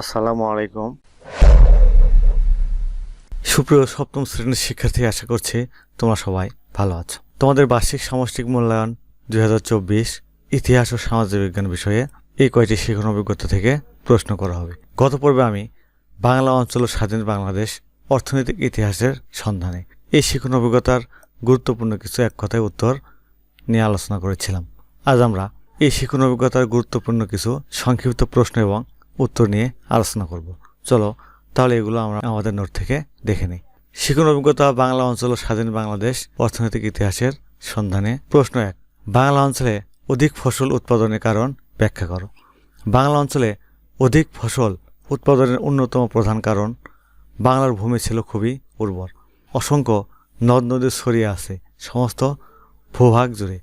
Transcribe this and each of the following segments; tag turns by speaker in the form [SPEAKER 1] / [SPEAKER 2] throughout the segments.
[SPEAKER 1] আসসালামু আলাইকুম। সুপ্রিয় সপ্তম শ্রেণির শিক্ষার্থী, আশা করছি তোমরা সবাই ভালো আছো। তোমাদের বার্ষিক সামষ্টিক মূল্যায়ন দুই হাজার চব্বিশ ইতিহাস ও সামাজিক বিজ্ঞান বিষয়ে এই কয়টি শিক্ষণ অভিজ্ঞতা থেকে প্রশ্ন করা হবে। গত পর্বে আমি বাংলা অঞ্চল ও স্বাধীন বাংলাদেশ অর্থনৈতিক ইতিহাসের সন্ধানে এই শিক্ষণ অভিজ্ঞতার গুরুত্বপূর্ণ কিছু এক কথায় উত্তর নিয়ে আলোচনা করেছিলাম। আজ আমরা এই শিক্ষণ অভিজ্ঞতার গুরুত্বপূর্ণ কিছু সংক্ষিপ্ত প্রশ্ন এবং উত্তর নিয়ে আলোচনা করব। চলো, তাহলে এগুলো আমরা আমাদের নোট থেকে দেখে নিই। শিক্ষণ অভিজ্ঞতা বাংলা অঞ্চল ও স্বাধীন বাংলাদেশ অর্থনৈতিক ইতিহাসের সন্ধানে। প্রশ্ন এক, বাংলা অঞ্চলে অধিক ফসল উৎপাদনের কারণ ব্যাখ্যা করো। বাংলা অঞ্চলে অধিক ফসল উৎপাদনের অন্যতম প্রধান কারণ, বাংলার ভূমি ছিল খুবই উর্বর। অসংখ্য নদ নদী ছড়িয়ে আছে, সমস্ত ভূভাগ জুড়ে।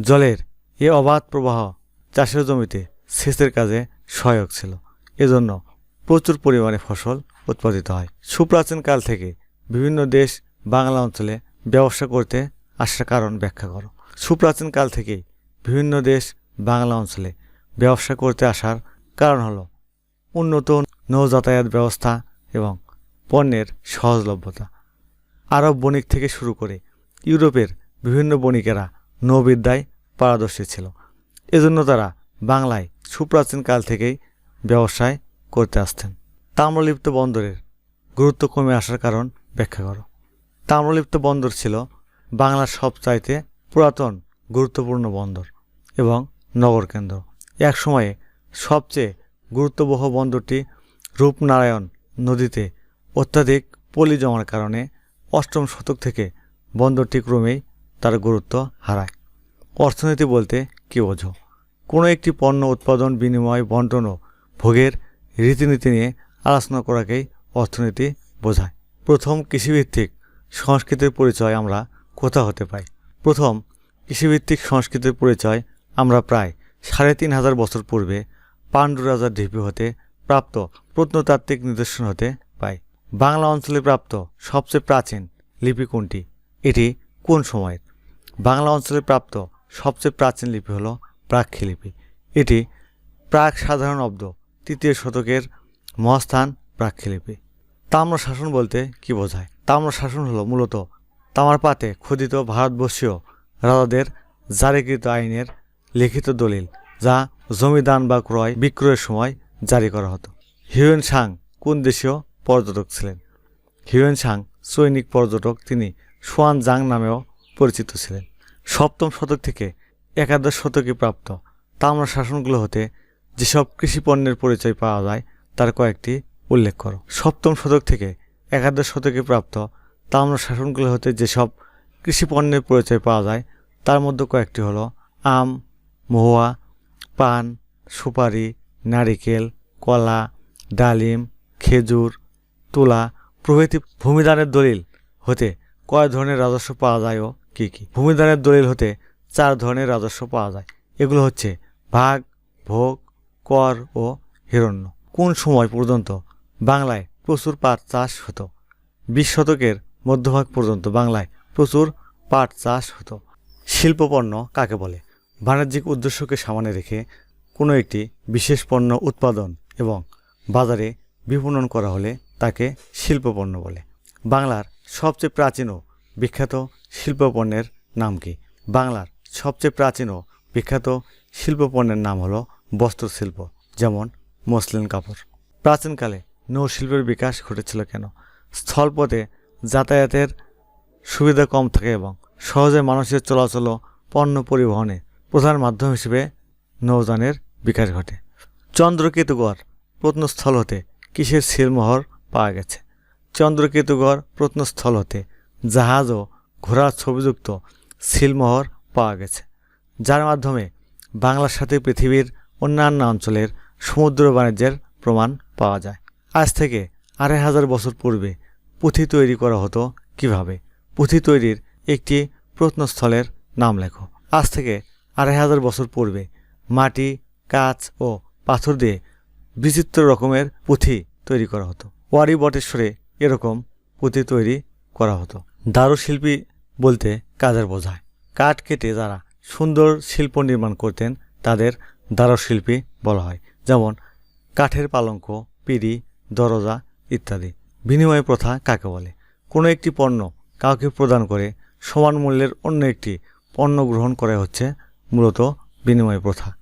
[SPEAKER 1] জলের এ অবাধ প্রবাহ চাষের জমিতে সেচের কাজে সহায়ক ছিল। এজন্য প্রচুর পরিমাণে ফসল উৎপাদিত হয়। সুপ্রাচীন কাল থেকে বিভিন্ন দেশ বাংলা অঞ্চলে ব্যবসা করতে আসার কারণ ব্যাখ্যা করো। সুপ্রাচীন কাল থেকেই বিভিন্ন দেশ বাংলা অঞ্চলে ব্যবসা করতে আসার কারণ হলো উন্নত নৌ যাতায়াত ব্যবস্থা এবং পণ্যের সহজলভ্যতা। আরব বণিক থেকে শুরু করে ইউরোপের বিভিন্ন বণিকেরা নৌবিদ্যায় পারদর্শী ছিল। এজন্য তারা বাংলায় সুপ্রাচীন কাল থেকেই ব্যবসায় করতে আসতেন তাম্রলিপ্ত বন্দরের গুরুত্ব কমে আসার কারণ ব্যাখ্যা করো। তাম্রলিপ্ত বন্দর ছিল বাংলার সবচাইতে পুরাতন, গুরুত্বপূর্ণ বন্দর এবং নগর কেন্দ্র। এক সময়ে সবচেয়ে গুরুত্ববহ বন্দরটি রূপনারায়ণ নদীতে অত্যাধিক পলি জমার কারণে অষ্টম শতক থেকে বন্দরটি ক্রমেই তার গুরুত্ব হারায়। অর্থনীতি বলতে কী বোঝো? কোনো একটি পণ্য উৎপাদন, বিনিময়, বন্টন ও ভোগের রীতিনীতি নিয়ে আলোচনা করাকেই অর্থনীতি বোঝায়। প্রথম কৃষিভিত্তিক সংস্কৃতির পরিচয় আমরা কোথা হতে পাই? প্রথম কৃষিভিত্তিক সংস্কৃতির পরিচয় আমরা প্রায় সাড়ে তিন হাজার বছর পূর্বে পাণ্ডু রাজার ঢিপি হতে প্রাপ্ত প্রত্নতাত্ত্বিক নিদর্শন হতে পাই। বাংলা অঞ্চলে প্রাপ্ত সবচেয়ে প্রাচীন লিপি কোনটি? এটি কোন সময়ের? বাংলা অঞ্চলে প্রাপ্ত সবচেয়ে প্রাচীন লিপি হলো প্রাক্ষী লিপি এটি প্রাক সাধারণ অব্দ, তৃতীয় শতকের মহাস্থান প্রাক্ষী লিপি তাম্র শাসন বলতে কি বোঝায়? তাম্র শাসন হলো মূলত তামার পাতে খোদিত ভারতবর্ষীয় রাজাদের জারিকৃত আইনের লিখিত দলিল, যা জমিদান বা ক্রয় বিক্রয়ের সময় জারি করা হতো। হিউয়েন সাং কোন দেশীয় পর্যটক ছিলেন? হিউয়েন সাং সৈনিক পর্যটক, তিনি সোয়ান জাং নামেও পরিচিত ছিলেন। সপ্তম শতক থেকে একাদশ শতকে প্রাপ্ত। তাম্র শাসনগুলো হতে যেসব কৃষি পণ্যের পরিচয় পাওয়া যায়, তার কয়েকটি উল্লেখ করো। সপ্তম শতক থেকে একাদশ শতকে প্রাপ্ত তাম্র শাসনগুলো হতে যেসব কৃষি পণ্যের পরিচয় পাওয়া যায়, তার মধ্যে কয়েকটি হলো আম, মহুয়া, পান, সুপারি, নারিকেল, কলা, ডালিম, খেজুর, তুলা প্রভৃতি ভূমিদানের দলিল হতে কয় ধরনের রাজস্ব পাওয়া যায় ও কী কী? ভূমিদানের দলিল হতে চার ধরনের রাজস্ব পাওয়া যায়। এগুলো হচ্ছে ভাগ, ভোগ, কর ও হিরণ্য। কোন সময় পর্যন্ত বাংলায় প্রচুর পাট চাষ হতো? বিশ শতকের মধ্যভাগ পর্যন্ত বাংলায় প্রচুর পাট চাষ হতো। শিল্পপণ্য কাকে বলে? বাণিজ্যিক উদ্দেশ্যকে সামনে রেখে কোনো একটি বিশেষ পণ্য উৎপাদন এবং বাজারে বিপণন করা হলে তাকে শিল্পপণ্য বলে। বাংলার সবচেয়ে প্রাচীন ও বিখ্যাত শিল্পপণ্যের নাম কি? বাংলার সবচেয়ে প্রাচীন ও বিখ্যাত শিল্পপণ্যের নাম হলো বস্ত্রশিল্প যেমন মসলিন কাপড়। প্রাচীনকালে নৌশিল্পের বিকাশ ঘটেছিল কেন? স্থলপথে যাতায়াতের সুবিধা কম থাকে এবং সহজে মানুষের চলাচল ও পণ্য পরিবহনে প্রধান মাধ্যম হিসেবে নৌযানের বিকাশ ঘটে। চন্দ্রকেতুগড় প্রত্নস্থল হতে কিসের শিলমোহর পাওয়া গেছে? চন্দ্রকেতুগড় প্রত্নস্থল হতে জাহাজ ও ঘোড়ার ছবিযুক্ত শিলমোহর পাওয়া গেছে, যার মাধ্যমে বাংলার সাথে পৃথিবীর অন্যান্য অঞ্চলের সমুদ্র বাণিজ্যের প্রমাণ পাওয়া যায়। আজ থেকে আড়াই হাজার বছর পূর্বে পুঁথি তৈরি করা হতো কীভাবে? পুঁথি তৈরির একটি প্রত্নস্থলের নাম লেখো। আজ থেকে আড়াই হাজার বছর পূর্বে মাটি, কাঁচ ও পাথর দিয়ে বিচিত্র রকমের পুঁথি তৈরি করা হতো। ওয়ারি বটেশ্বরে এরকম পুঁথি তৈরি করা হতো। দারুশিল্পী বলতে কাজের বোঝায়? কাঠ কেটে যারা সুন্দর শিল্প নির্মাণ করতেন, তাদের দারুশিল্পী বলা হয়। যেমন কাঠের পালঙ্ক, পিড়ি, দরজা ইত্যাদি। বিনিময় প্রথা কাকে বলে? কোনো একটি পণ্য কাউকে প্রদান করে সমান মূল্যের অন্য একটি পণ্য গ্রহণ করা হচ্ছে মূলত বিনিময় প্রথা।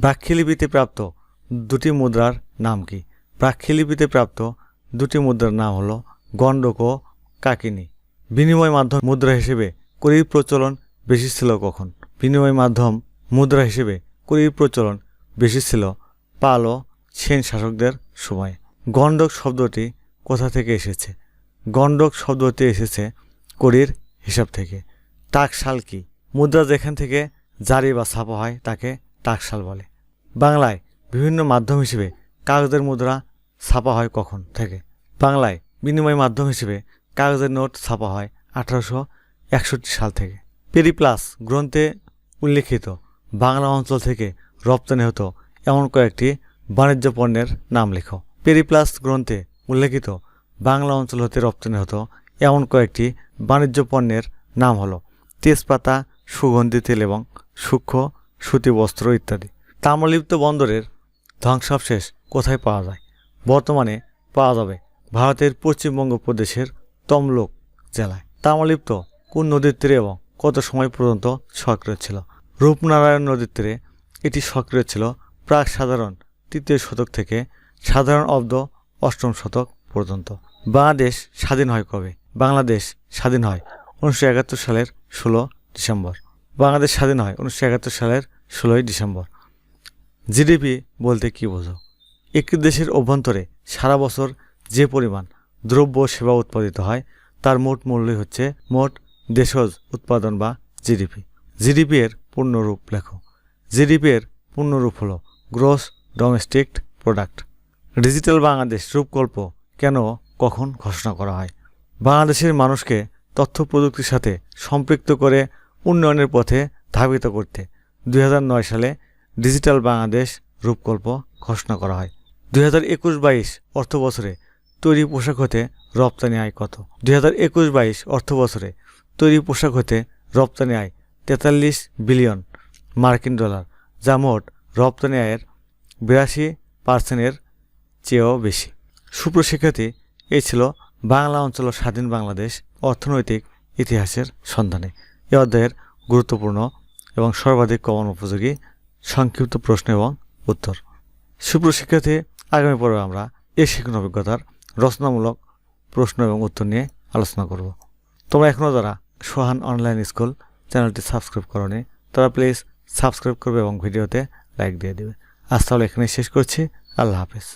[SPEAKER 1] ব্রাক্ষিলিপিতে প্রাপ্ত দুটি মুদ্রার নাম কি? ব্রাক্ষিলিপিতে প্রাপ্ত দুটি মুদ্রার নাম হলো গণ্ডক ও কাকিনী। বিনিময় মাধ্যম মুদ্রা হিসেবে করির প্রচলন বেশি ছিল কখন? বিনিময় মাধ্যম, মুদ্রা হিসেবে কুড়ির প্রচলন বেশি ছিল পাল ও সেন শাসকদের সময়। গণ্ডক শব্দটি কোথা থেকে এসেছে? গণ্ডক শব্দটি এসেছে করির হিসাব থেকে। টাকশাল কি? মুদ্রা যেখান থেকে জারি বা ছাপা হয় তাকে টাকশাল বলে। বাংলায় বিভিন্ন মাধ্যম হিসেবে কাগজের মুদ্রা ছাপা হয় কখন থেকে? বাংলায় বিনিময় মাধ্যম হিসেবে কাগজের নোট ছাপা হয় আঠারোশো একষট্টি সাল থেকে। পেরিপ্লাস গ্রন্থে উল্লেখিত। বাংলা অঞ্চল থেকে রপ্তানি হতো এমন কয়েকটি বাণিজ্য পণ্যের নাম লেখো। পেরিপ্লাস গ্রন্থে উল্লেখিত বাংলা অঞ্চল হতে রপ্তানি হতো এমন কয়েকটি বাণিজ্য পণ্যের নাম হলো তেজপাতা, সুগন্ধি, তেল এবং সূক্ষ্ম, সুতি বস্ত্র ইত্যাদি। তাম্রলিপ্ত বন্দরের ধ্বংসাবশেষ কোথায় পাওয়া যায়? বর্তমানে পাওয়া যাবে ভারতের পশ্চিমবঙ্গ প্রদেশের তমলুক জেলায়। তাম্রলিপ্ত কোন নদীর তীরে এবং কত সময় পর্যন্ত সক্রিয় ছিল? রূপনারায়ণ নদীর তীরে এটি সক্রিয় ছিল প্রাক সাধারণ তৃতীয় শতক থেকে সাধারণ অব্দ অষ্টম শতক পর্যন্ত। বাংলাদেশ স্বাধীন হয় কবে? বাংলাদেশ স্বাধীন হয় উনিশশো একাত্তর সালের ষোলো ডিসেম্বর। বাংলাদেশ স্বাধীন হয় উনিশশো একাত্তর সালের ষোলোই ডিসেম্বর। জিডিপি বলতে কী বোঝো? একটি দেশের অভ্যন্তরে সারা বছর যে পরিমাণ দ্রব্য সেবা উৎপাদিত হয়, তার মোট মূল্যই হচ্ছে মোট দেশজ উৎপাদন বা জিডিপি। জিডিপি এর পূর্ণরূপ লেখো। জিডিপি এর পূর্ণরূপ হলো gross domestic product. Digital Bangladesh রূপকল্প কেন কখন ঘোষণা করা হয়? বাংলাদেশের মানুষকে তথ্য প্রযুক্তির সাথে সম্পৃক্ত করে উন্নয়নের পথে ধাবিত করতে দু হাজার নয় সালে ডিজিটাল বাংলাদেশ রূপকল্প ঘোষণা করা হয়। দুই হাজার একুশ বাইশ অর্থ বছরে তৈরি পোশাক হতে রপ্তানি আয় কত? দুই হাজার একুশ বাইশ অর্থ বছরে তৈরি পোশাক হতে রপ্তানি আয় তেতাল্লিশ বিলিয়ন মার্কিন ডলার, যা মোট রপ্তানি আয়ের বিরাশি পার্সেন্টের চেয়েও বেশি। সুপ্রশিক্ষার্থী, এই ছিল বাংলা অঞ্চল স্বাধীন বাংলাদেশ অর্থনৈতিক ইতিহাসের সন্ধানে। এ অধ্যায়ের গুরুত্বপূর্ণ এবং সর্বাধিক কমন উপযোগী সংক্ষিপ্ত প্রশ্ন এবং উত্তর। সুপ্রশিক্ষার্থী, আগামী পর্বে আমরা এই শিক্ষণ অভিজ্ঞতার রচনামূলক প্রশ্ন এবং উত্তর নিয়ে আলোচনা করব। তোমরা এখনও যারা সোহান অনলাইন স্কুল চ্যানেলটি সাবস্ক্রাইব করনি, তারা প্লিজ সাবস্ক্রাইব করবে এবং ভিডিওতে লাইক দিয়ে দেবে। আজ তাহলে এখানে শেষ করছি। আল্লাহ হাফেজ।